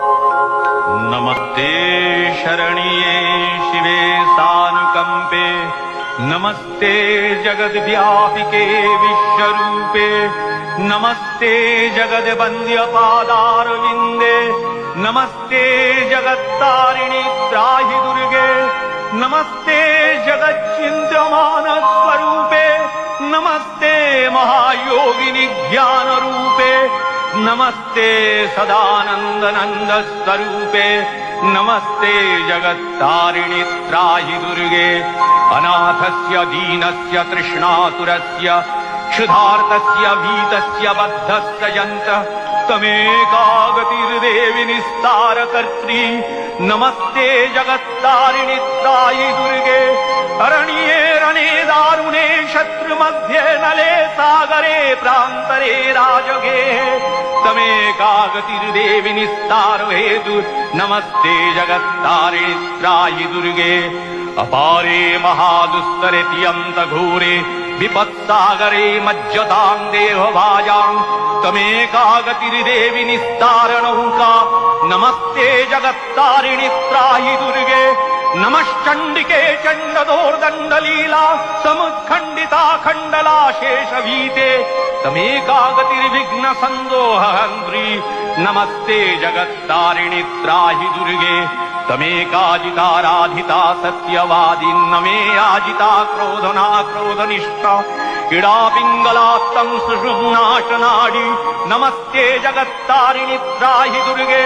नमस्ते शरण्ये शिवे सानुकम्पे। नमस्ते जगद्व्यापिके विश्वरूपे। नमस्ते जगद्वन्द्यपादारविन्दे नमस्ते जगत्तारिणि त्राहि दुर्गे। नमस्ते नमस्ते सदानन्दनन्द स्वरूपे नमस्ते जगत्तारिणि त्राहि दुर्गे अनाथस्य दीनस्य तृष्णातुरस्य क्षुधार्तस्य भीतस्य बद्धस्य यन्त्रः तमेकागतिर्देवि निस्तारकर्त्री नमस्ते जगत्तारिणि त्रायि दुर्गे अरण्ये रणे दारुणे शत्रुमध्ये नले सागरे प्रान्तरे राजगे तमेकागतिर्देवि निस्तार हेतु नमस्ते जगत्तारिणि त्रायि दुर्गे अपारे महादुस्तरे घोरे विपत्सागरे मज्जताम् देहभाजाम् तमेकागतिर्देवि निस्तारणौका नमस्ते जगत्तारिणि त्राहि दुर्गे नमश्चण्डिके चण्डदोर्दण्डलीला समुत्खण्डिता खण्डला शेषभीते सन्दोहन्त्री नमस्ते जगत्तारिणि त्राहि दुर्गे तमेकाजिताराधिता सत्यवादी न मे याजिता क्रोधना क्रोधनिष्ठा क्रीडा पिङ्गलात्तम् सुषुम्नाशनाडि नमस्ते जगत्तारिणि त्राहि दुर्गे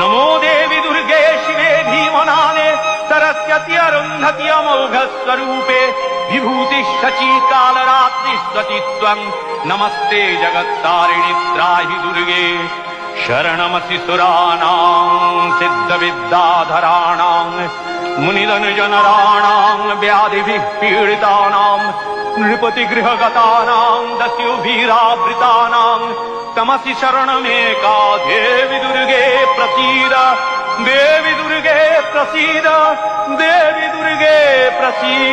नमो देवि दुर्गे शिवे भीमनाने सरस्यति अरुन्धति अमोघ स्वरूपे विभूति शची कालरात्रि त्वम् नमस्ते जगत्तारिणि त्राहि दुर्गे शरणमसि सुराणाम् सिद्धविद्याधराणाम् मुनिदनुजनराणाम् व्याधिभिः पीडितानाम् नृपतिगृहगतानाम् दस्युभिरावृतानाम् तमसि शरणमेका देवि दुर्गे प्रसीद देवि दुर्गे प्रसीद देवि दुर्गे प्रसीद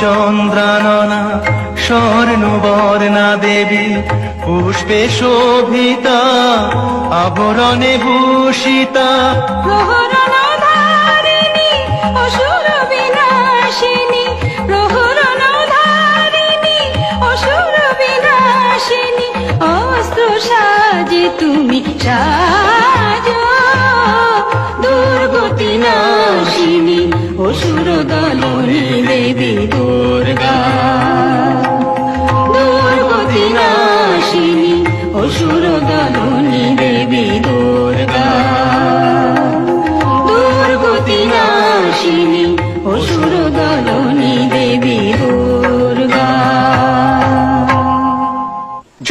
চন্দ্রাননা স্বর্ণবর্ণা দেবী পুষ্পে শোভিতা আবরণে ভূষিতা।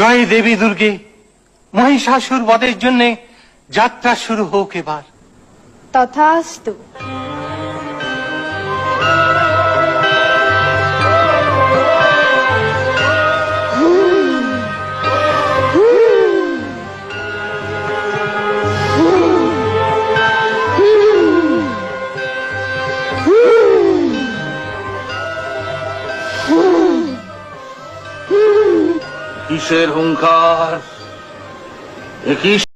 জয় দেবী দুর্গে মহিষাসুর বধের জন্য যাত্রা শুরু হোক এবার। তথাস্তু। কিসের হুঙ্কার?